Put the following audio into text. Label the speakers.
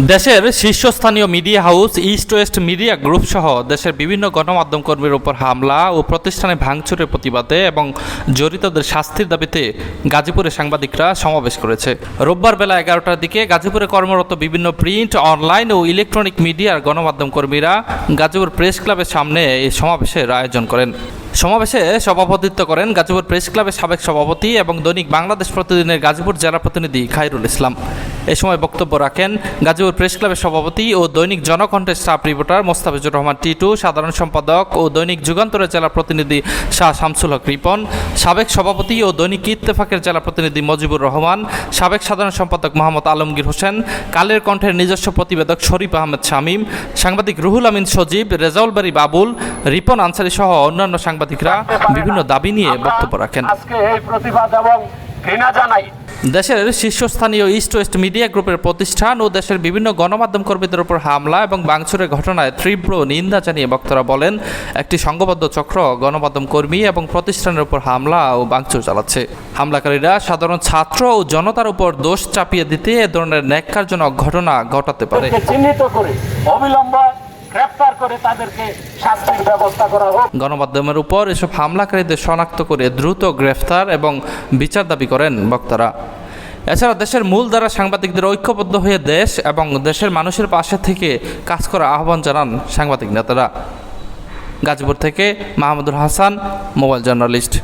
Speaker 1: দেশের শীর্ষস্থানীয় media house East West media group সহ দেশের বিভিন্ন গণমাধ্যম কর্মীর উপর হামলা ও প্রতিষ্ঠানে ভাঙচুরের প্রতিবাদে এবং জড়িতদের শাস্তির দাবিতে গাজীপুরে সাংবাদিকরা সমাবেশ করেছে। রোববার বেলা এগারোটার দিকে গাজীপুরে কর্মরত বিভিন্ন প্রিন্ট অনলাইন ও ইলেকট্রনিক মিডিয়ার গণমাধ্যম কর্মীরা গাজীপুর প্রেস ক্লাবের সামনে এই সমাবেশের আয়োজন করেন। সমাবেশে সভাপতিত্ব করেন গাজীপুর প্রেস ক্লাবের সাবেক সভাপতি এবং দৈনিক বাংলাদেশ প্রতিদিনের গাজীপুর জেলা প্রতিনিধি খায়রুল ইসলাম। এ সময় বক্তব্য রাখেন গাজীপুর প্রেস ক্লাবের সভাপতি ও দৈনিক জনকণ্ঠের স্টাফ রিপোর্টার মোস্তাফিজুর রহমান টিটু, সাধারণ সম্পাদক ও দৈনিক যুগান্তরের জেলা প্রতিনিধি শাহ শামসুল হক রিপন, সাবেক সভাপতি ও দৈনিক ইত্তেফাকের জেলা প্রতিনিধি মজিবুর রহমান, সাবেক সাধারণ সম্পাদক মোহাম্মদ আলমগীর হোসেন, কালের কণ্ঠের নিজস্ব প্রতিবেদক শরীফ আহমেদ শামীম, সাংবাদিক রুহুল আমিন সজীব, রেজাউল বাড়ি বাবুল, রিপন আনসারি সহ অন্যান্য সাংবাদিকরা বিভিন্ন দাবি নিয়ে বক্তব্য রাখেন। দেশের শীর্ষস্থানীয় ইস্ট ওয়েস্ট মিডিয়া গ্রুপের প্রতিষ্ঠান ও দেশের বিভিন্ন গণমাধ্যম কর্মীদের উপর হামলা এবং বাংচুরের ঘটনায় তীব্র নিন্দা জানিয়ে বক্তারা বলেন, একটি সংঘবদ্ধ চক্র গণমাধ্যম কর্মী এবং প্রতিষ্ঠানের উপর হামলা ও বাংচুর চালাচ্ছে। হামলাকারীরা সাধারণ ছাত্র ও জনতার উপর দোষ চাপিয়ে দিতে এ ধরনের ন্যাক্কারজনক ঘটনা ঘটাতে পারে।
Speaker 2: চিহ্নিত করে অবিলম্বে গ্রেফতার করে তাদেরকে শাস্তির ব্যবস্থা করা হোক।
Speaker 1: গণমাধ্যমের উপর এসব হামলাকারীদের শনাক্ত করে দ্রুত গ্রেফতার এবং বিচার দাবি করেন বক্তারা। এছাড়া দেশের মূল দ্বারা সাংবাদিকদের ঐক্যবদ্ধ হয়ে দেশ এবং দেশের মানুষের পাশে থেকে কাজ করার আহ্বান জানান সাংবাদিক নেতারা। গাজীপুর থেকে মাহমুদুল হাসান, মোবাইল জার্নালিস্ট।